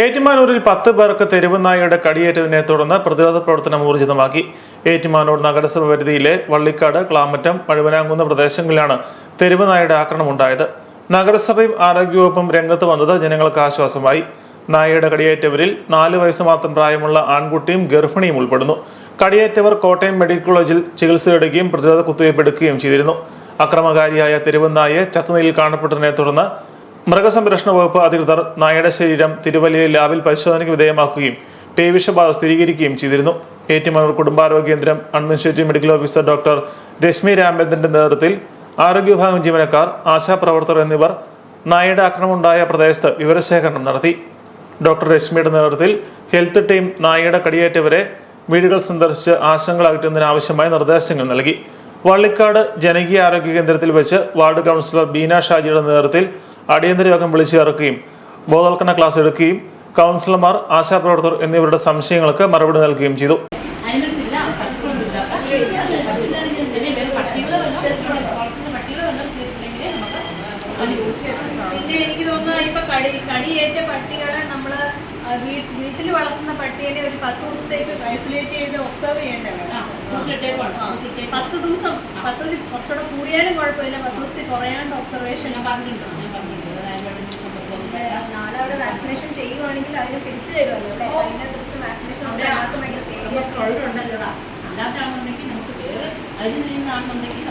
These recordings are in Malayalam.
ഏറ്റുമാനൂരിൽ പത്ത് പേർക്ക് തെരുവ് നായയുടെ കടിയേറ്റതിനെ തുടർന്ന് പ്രതിരോധ പ്രവർത്തനം ഊർജിതമാക്കി. ഏറ്റുമാനൂർ നഗരസഭ പരിധിയിലെ വള്ളിക്കാട് ക്ലാമറ്റം പഴുവനാങ്കുന്ന പ്രദേശങ്ങളിലാണ് തെരുവ് നായയുടെ ആക്രമണം ഉണ്ടായത് നഗരസഭയും ആരോഗ്യവകുപ്പും രംഗത്ത് വന്നത് ജനങ്ങൾക്ക് ആശ്വാസമായി. നായയുടെ കടിയേറ്റവരിൽ നാല് വയസ്സ് മാത്രം പ്രായമുള്ള ആൺകുട്ടിയും ഗർഭിണിയും ഉൾപ്പെടുന്നു. കടിയേറ്റവർ കോട്ടയം മെഡിക്കൽ കോളേജിൽ ചികിത്സയെടുക്കുകയും പ്രതിരോധ കുത്തിവയ്പ് എടുക്കുകയും ചെയ്തിരുന്നു. അക്രമകാരിയായ തെരുവുനായെ ചത്തുനിലയിൽ കാണപ്പെട്ടതിനെ തുടർന്ന് മൃഗസംരക്ഷണ വകുപ്പ് അധികൃതർ നായയുടെ ശരീരം തിരുവല്ലയിൽ ലാബിൽ പരിശോധനയ്ക്ക് വിധേയമാക്കുകയും പേവിഷബാധ സ്ഥിരീകരിക്കുകയും ചെയ്തിരുന്നു. ഏറ്റുമാനൂർ കുടുംബാരോഗ്യ കേന്ദ്രം administrative medical officer doctor Reshmi രാമചന്ദ്രന്റെ നേതൃത്വത്തിൽ ആരോഗ്യ വിഭാഗം ജീവനക്കാർ ആശാപ്രവർത്തകർ എന്നിവർ നായയുടെ ആക്രമണമുണ്ടായ പ്രദേശത്ത് വിവരശേഖരണം നടത്തി. ഡോക്ടർ രശ്മിയുടെ നേതൃത്വത്തിൽ ഹെൽത്ത് ടീം നായയുടെ കടിയേറ്റവരെ വീടുകൾ സന്ദർശിച്ച് ആശങ്കകൾ അകറ്റുന്നതിന് ആവശ്യമായ നിർദ്ദേശങ്ങൾ നൽകി. വള്ളിക്കാട് ജനകീയ ആരോഗ്യ കേന്ദ്രത്തിൽ വെച്ച് വാർഡ് കൗൺസിലർ ബീന ഷാജിയുടെ നേതൃത്വത്തിൽ അടിയന്തര യോഗം വിളിച്ചു ചേർക്കുകയും ബോധവൽക്കരണ ക്ലാസ് എടുക്കുകയും കൗൺസിലർമാർ ആശാപ്രവർത്തകർ എന്നിവരുടെ സംശയങ്ങൾക്ക് മറുപടി നൽകുകയും ചെയ്തു. പിന്നെ എനിക്ക് തോന്നുന്നു ഇപ്പൊ കടി കടിയേറ്റ പട്ടികളെ നമ്മൾ വീട്ടിൽ വളർത്തുന്ന പട്ടിയെ ഒരു പത്ത് ദിവസത്തേക്ക് ഐസൊലേറ്റ് ചെയ്ത് ഒബ്സർവ് ചെയ്യേണ്ടതാണ്. പത്ത് ദിവസം പത്ത് ദിവസം കുറച്ചുകൂടെ കൂടിയാലും കുഴപ്പമില്ല. പത്ത് ദിവസത്തിൽ കുറയാണ്ട് ഒബ്സർവേഷൻ പറഞ്ഞിട്ടുണ്ട് വാക്സിനേഷൻ ചെയ്യുവാണെങ്കിൽ അതിന് പിടിച്ചു തരുമല്ലോ അല്ലേ? കഴിഞ്ഞ ദിവസം വാക്സിനേഷൻ ഭയങ്കര അല്ലാത്താണെന്നുണ്ടെങ്കിൽ നമുക്ക് വേറെ അതിൽ നിന്നാണെന്നുണ്ടെങ്കിൽ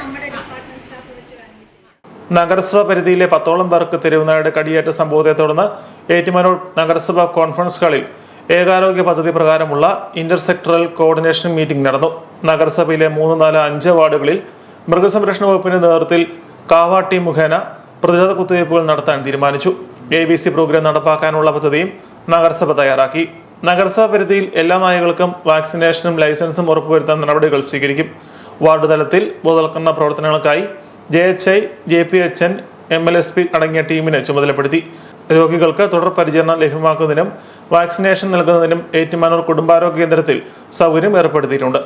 നമ്മുടെ ഡിപ്പാർട്ട്മെന്റ് സ്റ്റാഫ് വെച്ച് നഗരസഭ പരിധിയിലെ പത്തോളം പേർക്ക് തിരുവനാട് കടിയേറ്റ സംഭവത്തെ തുടർന്ന് ഏറ്റുമാനൂർ നഗരസഭ കോൺഫറൻസ് ഹാളിൽ ഏകാരോഗ്യ പദ്ധതി പ്രകാരമുള്ള ഇന്റർസെക്ടറൽ കോർഡിനേഷൻ മീറ്റിംഗ് നടന്നു. നഗരസഭയിലെ മൂന്ന് നാല് അഞ്ച് വാർഡുകളിൽ മൃഗസംരക്ഷണ വകുപ്പിന്റെ നേതൃത്വത്തിൽ കാവ ടീം മുഖേന പ്രതിരോധ കുത്തിവയ്പ്പുകൾ നടത്താൻ തീരുമാനിച്ചു. എ ബി സി പ്രോഗ്രാം നടപ്പാക്കാനുള്ള പദ്ധതിയും നഗരസഭ തയ്യാറാക്കി. നഗരസഭ പരിധിയിൽ എല്ലാ നായകൾക്കും വാക്സിനേഷനും ലൈസൻസും ഉറപ്പുവരുത്താൻ നടപടികൾ സ്വീകരിക്കും. വാർഡ് തലത്തിൽ ബോധവൽക്കരണ പ്രവർത്തനങ്ങൾക്കായി J H I J P H N M L S P അടങ്ങിയ ടീമിനെ ചുമതലപ്പെടുത്തി. രോഗികൾക്ക് തുടർ പരിചരണം ലഭ്യമാക്കുന്നതിനും വാക്സിനേഷൻ നൽകുന്നതിനും ഏറ്റുമാനൂർ കുടുംബാരോഗ്യ കേന്ദ്രത്തിൽ സൗകര്യം ഏർപ്പെടുത്തിയിട്ടുണ്ട്.